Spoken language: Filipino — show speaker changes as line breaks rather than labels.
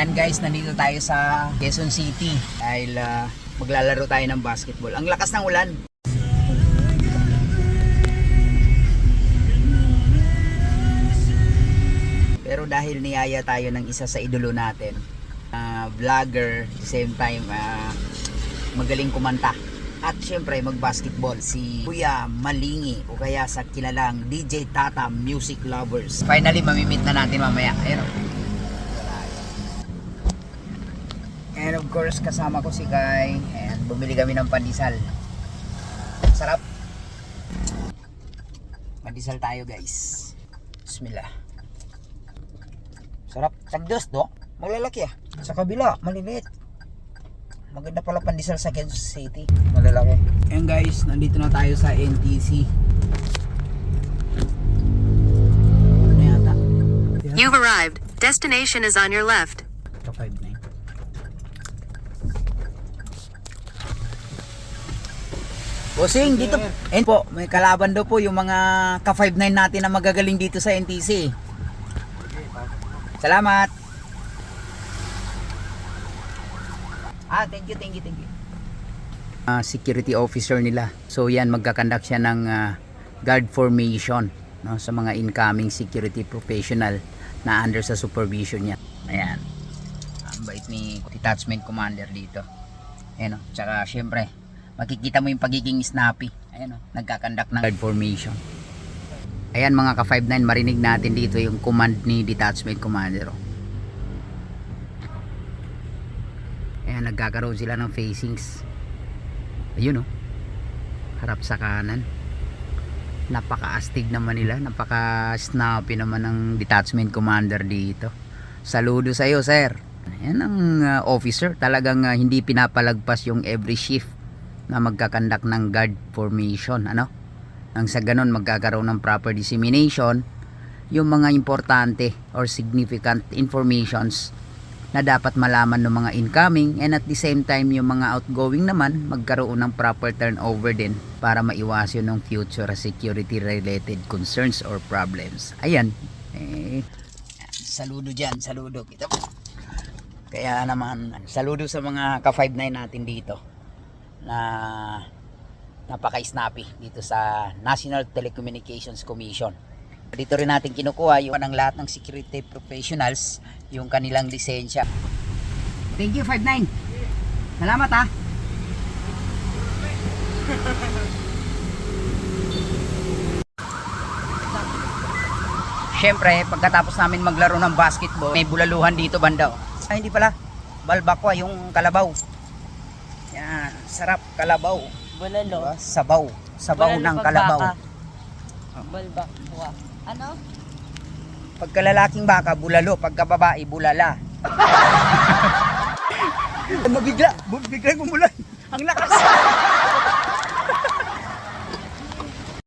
Ayan guys, nandito tayo sa Quezon City dahil ah, maglalaro tayo ng basketball. Ang lakas ng ulan. Pero dahil niyaya tayo ng isa sa idolo natin, ah, vlogger, same time ah, magaling kumanta. At syempre mag-basketball si Kuya Malingi o kaya sa kilalang DJ Tata Music Lovers. Finally mamimit na natin mamaya. Ayun. oh. And of course kasama ko si Kai and bumili kami ng pandesal. Sarap. Pandesal tayo guys. Bismillah. Sarap. Tagdos do. Malalaki ah. Sa kabila, maliliit. Maganda pala pandesal sa Quezon City. Malalaki. Ayan guys, nandito na tayo sa NTC. Ano yata?
You've arrived. Destination is on your left.
Ito 5'9". Bossing, dito. Ayun po, may kalaban daw po yung mga ka-5'9 natin na magagaling dito sa NTC. Salamat. Ah, thank you, thank you, thank you. Ah, security officer nila. So yan, magkakandak siya ng ah, guard formation no, sa mga incoming security professional na under sa supervision niya. Ayan. Ang bait ni detachment commander dito. Ayan o. Tsaka syempre, makikita mo yung pagiging snappy. Ayan o. Nagkakandak ng formation. Ayan mga ka-59, marinig natin dito yung command ni detachment commander. oh. Ayan, nagkakaroon sila ng facings. Ayun o. Harap sa kanan. Napaka-astig naman nila. Napaka-snappy naman ng detachment commander dito. Saludo sa iyo, sir. Yan ang uh, officer. Talagang uh, hindi pinapalagpas yung every shift na magkakandak ng guard formation. Ano? Nang sa ganun magkakaroon ng proper dissemination yung mga importante or significant informations na dapat malaman ng mga incoming and at the same time yung mga outgoing naman magkaroon ng proper turnover din para maiwasan ng future security related concerns or problems. Ayan. Eh, saludo dyan, saludo. Kita. Kaya naman, saludo sa mga ka-59 natin dito na napaka-snappy dito sa National Telecommunications Commission. Dito rin natin kinukuha yung ng lahat ng security professionals yung kanilang lisensya. Thank you 59. Salamat ah. ha. Siyempre, pagkatapos namin maglaro ng basketball, may bulaluhan dito banda. oh. Ay, hindi pala. Balbakwa, yung kalabaw. Yan, masarap, kalabaw.
Bulalo.
Diba? Sabaw. Sabaw
Bulalo
ng kalabaw.
Baka. Oh. Ano?
Pagkalalaking baka, bulalo. Pagkababae, bulala. Mabigla. Bigla kumulan. Ang lakas.